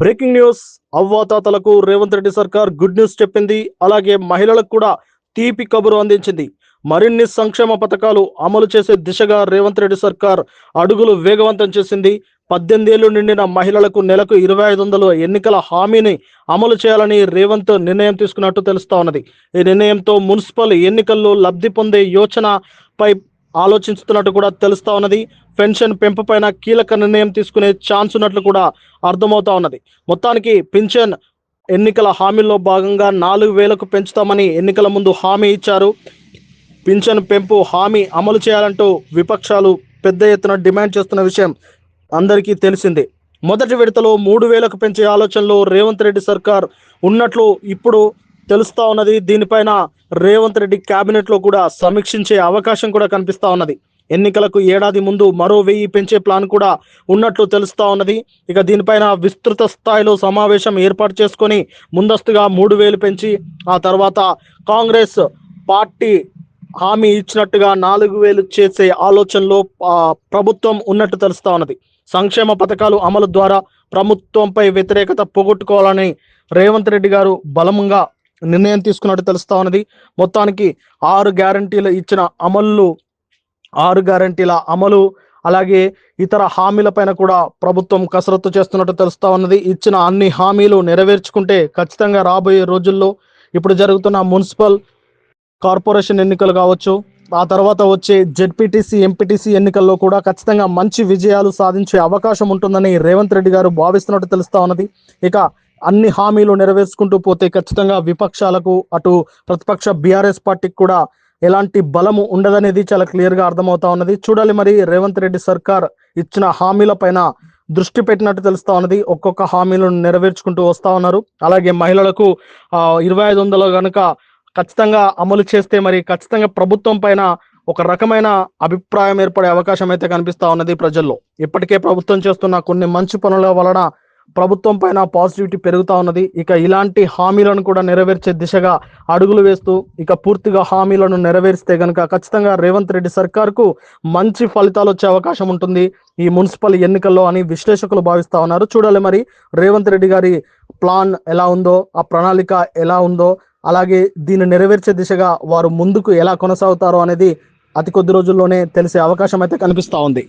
Breaking news. అవ్వాతాతలకు రేవంత్ రెడ్డి సర్కార్ good news చెప్పింది. అలాగే మహిళలకు కూడా తీపి కబురు అందించింది. మరిన్ని సంక్షేమ పథకాలు అమలు చేసే దిశగా రేవంత్ రెడ్డి సర్కార్ అడుగులు వేగవంతం చేసింది. పద్దెనిమిదేళ్ళు నిండిన మహిళలకు నెలకు ఇరవై ఐదు వందల ఎన్నికల హామీని అమలు చేయాలని రేవంత్ నిర్ణయం తీసుకున్నట్టు తెలుస్తా ఉన్నది. ఈ నిర్ణయంతో మున్సిపల్ ఎన్నికల్లో లబ్ధి పొందే యోచనపై ఆలోచిస్తున్నట్టు కూడా తెలుస్తా ఉన్నది. పెన్షన్ పెంపు పైన కీలక నిర్ణయం తీసుకునే ఛాన్స్ ఉన్నట్లు కూడా అర్థమవుతా ఉన్నది. మొత్తానికి పింఛన్ ఎన్నికల హామీల్లో భాగంగా నాలుగు వేలకు పెంచుతామని ఎన్నికల ముందు హామీ ఇచ్చారు. పింఛన్ పెంపు హామీ అమలు చేయాలంటూ విపక్షాలు పెద్ద ఎత్తున డిమాండ్ చేస్తున్న విషయం అందరికీ తెలిసిందే. మొదటి విడతలో మూడు వేలకు పెంచే ఆలోచనలో రేవంత్ రెడ్డి సర్కార్ ఉన్నట్లు ఇప్పుడు తెలుస్తా ఉన్నది. దీనిపైన రేవంత్ రెడ్డి కేబినెట్లో కూడా సమీక్షించే అవకాశం కూడా కనిపిస్తా ఉన్నది. ఎన్నికలకు ఏడాది ముందు మరో వెయ్యి పెంచే ప్లాన్ కూడా ఉన్నట్లు తెలుస్తా ఉన్నది. ఇక దీనిపైన విస్తృత స్థాయిలో సమావేశం ఏర్పాటు చేసుకొని ముందస్తుగా మూడు వేలు పెంచి ఆ తర్వాత కాంగ్రెస్ పార్టీ హామీ ఇచ్చినట్టుగా నాలుగు వేలు చేసే ఆలోచనలో ప్రభుత్వం ఉన్నట్టు తెలుస్తా ఉన్నది. సంక్షేమ పథకాలు అమలు ద్వారా ప్రభుత్వంపై వ్యతిరేకత పోగొట్టుకోవాలని రేవంత్ రెడ్డి గారు బలంగా నిర్ణయం తీసుకున్నట్టు తెలుస్తా ఉన్నది. మొత్తానికి ఆరు గ్యారంటీలు ఇచ్చిన అమలు ఆరు గ్యారంటీల అమలు అలాగే ఇతర హామీలపైన కూడా ప్రభుత్వం కసరత్తు చేస్తున్నట్టు తెలుస్తా ఉన్నది. ఇచ్చిన అన్ని హామీలు నెరవేర్చుకుంటే ఖచ్చితంగా రాబోయే రోజుల్లో ఇప్పుడు జరుగుతున్న మున్సిపల్ కార్పొరేషన్ ఎన్నికలు కావచ్చు ఆ తర్వాత వచ్చే జెడ్పీటీసీ ఎంపీటీసీ ఎన్నికల్లో కూడా ఖచ్చితంగా మంచి విజయాలు సాధించే అవకాశం ఉంటుందని రేవంత్ రెడ్డి గారు భావిస్తున్నట్టు తెలుస్తా ఉన్నది. ఇక అన్ని హామీలు నెరవేర్చుకుంటూ పోతే ఖచ్చితంగా విపక్షాలకు అటు ప్రతిపక్ష బీఆర్ఎస్ పార్టీకి కూడా ఎలాంటి బలము ఉండదనేది చాలా క్లియర్గా అర్థమవుతా ఉన్నది. చూడాలి మరి రేవంత్ రెడ్డి సర్కార్ ఇచ్చిన హామీల పైన దృష్టి పెట్టినట్టు తెలుస్తా ఉన్నది. ఒక్కొక్క హామీలను నెరవేర్చుకుంటూ వస్తా ఉన్నారు. అలాగే మహిళలకు ఇరవై ఐదు వందలు కనుక ఖచ్చితంగా అమలు చేస్తే మరి ఖచ్చితంగా ప్రభుత్వం పైన ఒక రకమైన అభిప్రాయం ఏర్పడే అవకాశం అయితే కనిపిస్తా ఉన్నది ప్రజల్లో. ఇప్పటికే ప్రభుత్వం చేస్తున్న కొన్ని మంచి పనుల వలన ప్రభుత్వం పైన పాజిటివిటీ పెరుగుతా ఉన్నది. ఇక ఇలాంటి హామీలను కూడా నెరవేర్చే దిశగా అడుగులు వేస్తూ ఇక పూర్తిగా హామీలను నెరవేరిస్తే గనుక ఖచ్చితంగా రేవంత్ రెడ్డి సర్కార్కు మంచి ఫలితాలు వచ్చే అవకాశం ఉంటుంది. ఈ మున్సిపల్ ఎన్నికల్లో అని విశ్లేషకులు భావిస్తా ఉన్నారు. చూడాలి మరి రేవంత్ రెడ్డి గారి ప్లాన్ ఎలా ఉందో ఆ ప్రణాళిక ఎలా ఉందో అలాగే దీన్ని నెరవేర్చే దిశగా వారు ముందుకు ఎలా కొనసాగుతారో అనేది అతి కొద్ది రోజుల్లోనే తెలిసే అవకాశం అయితే కనిపిస్తూ ఉంది.